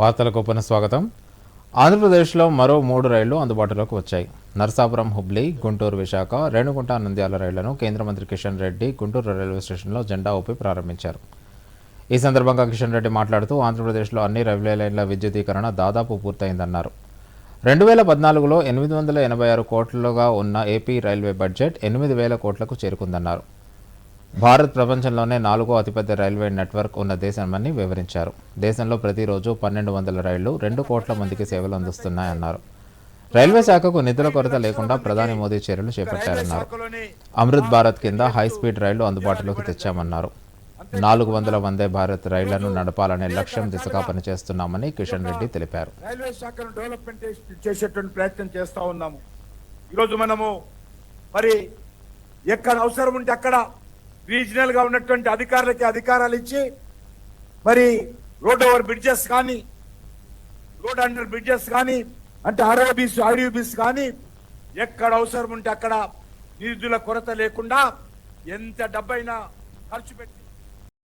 వార్తలకు పునఃస్వాగతం ఆంధ్రప్రదేశ్లో మరో మూడు రైళ్ళు అందుబాటులోకి వచ్చాయి. నరసాపురం హుబ్లీ గుంటూరు విశాఖ రేణుగుంట నంద్యాల రైళ్ళను కేంద్ర మంత్రి కిషన్ రెడ్డి గుంటూరు రైల్వే స్టేషన్లో జెండా ఊపి ప్రారంభించారు. ఈ సందర్భంగా కిషన్ రెడ్డి మాట్లాడుతూ ఆంధ్రప్రదేశ్లో అన్ని రైల్వే లైన్ల విద్యుదీకరణ దాదాపు పూర్తయిందన్నారు. రెండు వేల పద్నాలుగులో ఎనిమిది వందల ఎనభై ఆరు కోట్లుగా ఉన్న ఏపీ రైల్వే బడ్జెట్ ఎనిమిది వేల కోట్లకు చేరుకుందన్నారు. భారత్ ప్రపంచంలోనే నాలుగో అతిపెద్ద రైల్వే నెట్వర్క్ ఉన్న దేశమని వివరించారు. దేశంలో ప్రతిరోజు పన్నెండు వందల రైళ్ళు రెండు కోట్ల మందికి సేవలు అందిస్తున్నాయన్నారు. రైల్వే శాఖకు నిధుల కొరత లేకుండా ప్రధాని మోదీ చర్యలు చేపట్టారన్నారు. అమృత్ భారత్ కింద హై స్పీడ్ రైళ్ళు అందుబాటులోకి తెచ్చామన్నారు. నాలుగు వందల వందే భారత్ రైళ్ళను నడపాలనే లక్ష్యం దిశగా పనిచేస్తున్నామని కిషన్ రెడ్డి తెలిపారు. రైల్వే శాఖను డెవలప్మెంట్ చేసేటువంటి ప్రయత్నం చేస్తా ఉన్నాము. ఈరోజు మనము మరి ఎక్కడ అవసరం ఉంటే అక్కడ రీజనల్గా ఉన్నటువంటి అధికారులకి అధికారాలు ఇచ్చి మరి రోడ్ ఓవర్ బ్రిడ్జెస్ కానీ రోడ్ అండర్ బ్రిడ్జెస్ కానీ అంటే ఆర్ఓబీస్ ఆర్యూబీస్ కానీ ఎక్కడ అవసరం ఉంటే అక్కడ నిధుల కొరత లేకుండా ఎంత డబ్బైనా ఖర్చు పెట్టి